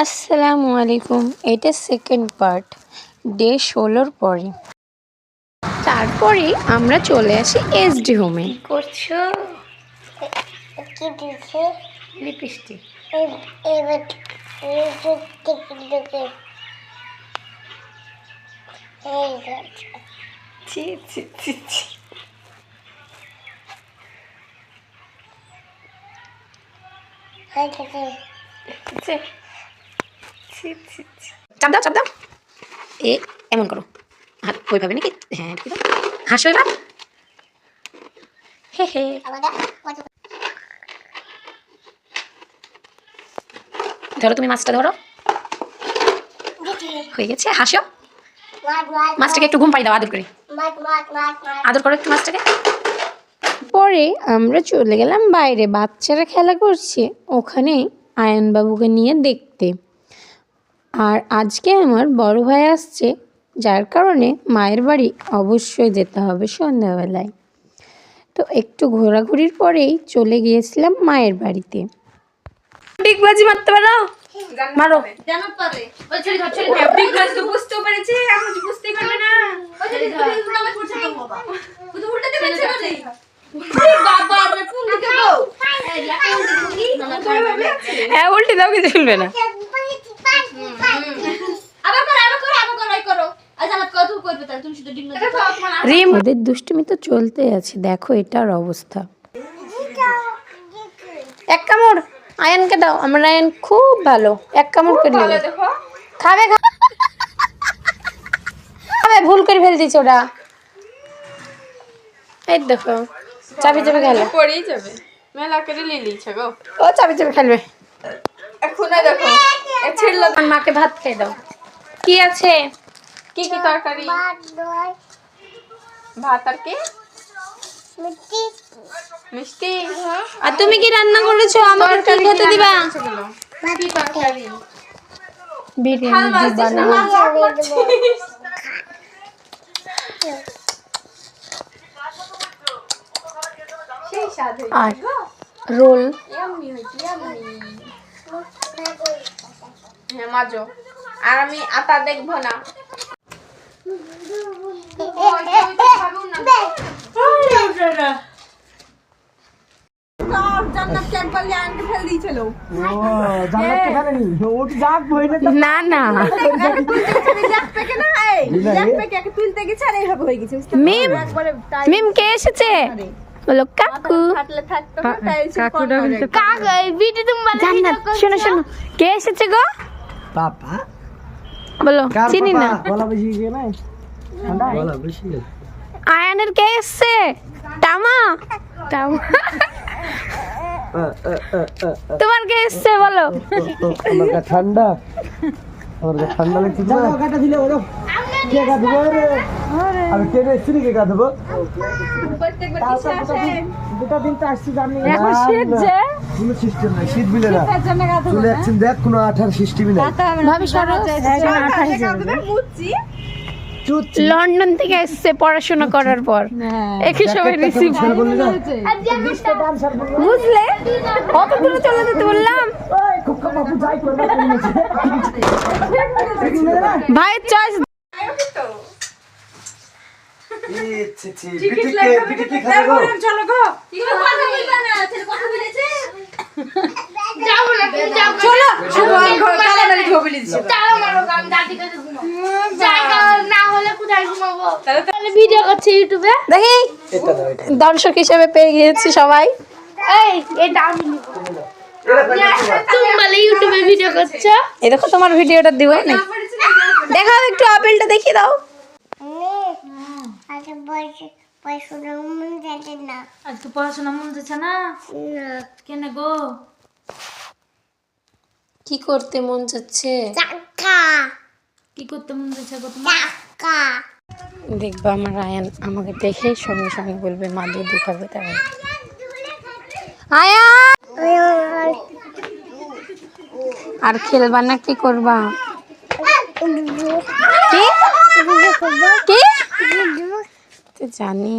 আসসালামু আলাইকুম এটা সেকেন্ড পার্ট ডে ষোলোর পরে। তারপরে আমরা চলে আসি এসডি হোমে করছ? কি দিছে লিপস্টিক। এবার ছি ছি ছি ছি। চাপ দাও চাপ দাও। এ এমন করো। হাত ওইভাবে নাকি? হ্যাঁ ঠিক আছে হাসো এবার। হে হে। ধরো তুমি মাছটা ধরো। হয়ে গেছে হাসো। মাছ মাছ মাছটাকে একটু ঘুম পাই দাও আদর করে। আদর করো একটু মাছটাকে। পরে আমরা চলে গেলাম বাইরে। বাচ্চারা খেলা করছে। ওখানে আয়নবাবুকে নিয়ে দেখতে। আর আজকে আমার বড় ভাই আসছে যার কারণে মায়ের বাড়ি অবশ্যই যেতে হবে সন্ধ্যাবেলায়। তো একটু ঘোরাঘুরির পরেই চলে গিয়েছিলাম মায়ের বাড়িতে। মারতে পারো? মারো। উল্টে হ্যাঁ উল্টে দাও কিছু চলবে না আবার করো আবার করো আবার করো এই করো আজ আমার কত করবে তাহলে তুমি শুধু ডিম না দেখো রিম। ওদের দুষ্টুমি তো চলতেই আছে দেখো এটার অবস্থা। এক কামড় আয়ানকে দাও আমার আয়ন খুব ভালো। এক কামড় করে নেবে দেখো। খাবে খাবে ভুল করে ফেল দিচ্ছে ওটা এই দেখো চাবি চাবি খেলো। পড়েই যাবে। মেলা করে লিলিছে গো। ও চাবি চাবি খেলবে। এখন দেখো ছিড়লো মাকে ভাত খেয়ে দাও। কি আছে? কি কি তরকারি? ভাত আর কি? মিষ্টি। মিষ্টি আর তুমি কি রান্না করেছ? আমাকে কি খেতে দিবা? কি তরকারি? বিরিয়ানি দিবা না। আর রোল। হ্যাঁ মাজো। আর আমি আটা দেখব না। না না মিম মিম কে এসেছে? বলো কাকু। কাকু এই ভিডিও তুমি জান্নাত শোনো শোনো। কে এসেছে গো? পাপা বলো চিনি না। আয়ানের কে এসছে? টামা টামা তোমার কে এসছে বলো? ঠান্ডা? ঠান্ডা লাগছে না কাটা দিলে ওরো কে গা দেবো আমি কে রে সিরি কে গা দেবো দুটা দিন তো আসছি জানি। না এখন শীত যে। কোনো সিস্টেম নাই শীত বিলে না। চলে যাচ্ছেন দেখ কোনো আঠার সিস্টেমই নাই। ভাবি লন্ডন থেকে এসছে পড়াশোনা করার পর। একই সময় রিসিভ বুঝলে? অত দূরে চলে যেতে বললাম। চয়েস চলো গো ভিডিও করছে ইউটিউবে দেখি এটা দাও এটা দর্শক হিসেবে পেয়ে গিয়েছি সবাই এই এটা আমি নিব তুমি বলে ইউটিউবে ভিডিও করছ এই দেখো তোমার ভিডিওটা দিব না দেখাও একটু আপেলটা দেখিয়ে দাও আচ্ছা বয়স বয়স মন যাচ্ছে না আজকে পড়াশোনা মন যাচ্ছে না না কেন গো কি করতে মন যাচ্ছে চাকা কি করতে মন যাচ্ছে গো তোমার চাকা দেখবা আমার আয়ান আমাকে দেখে সঙ্গে সঙ্গে বলবে মা দুধ খাবে তাই আয়ান আর খেলবা না কি করবা কি কি জানি।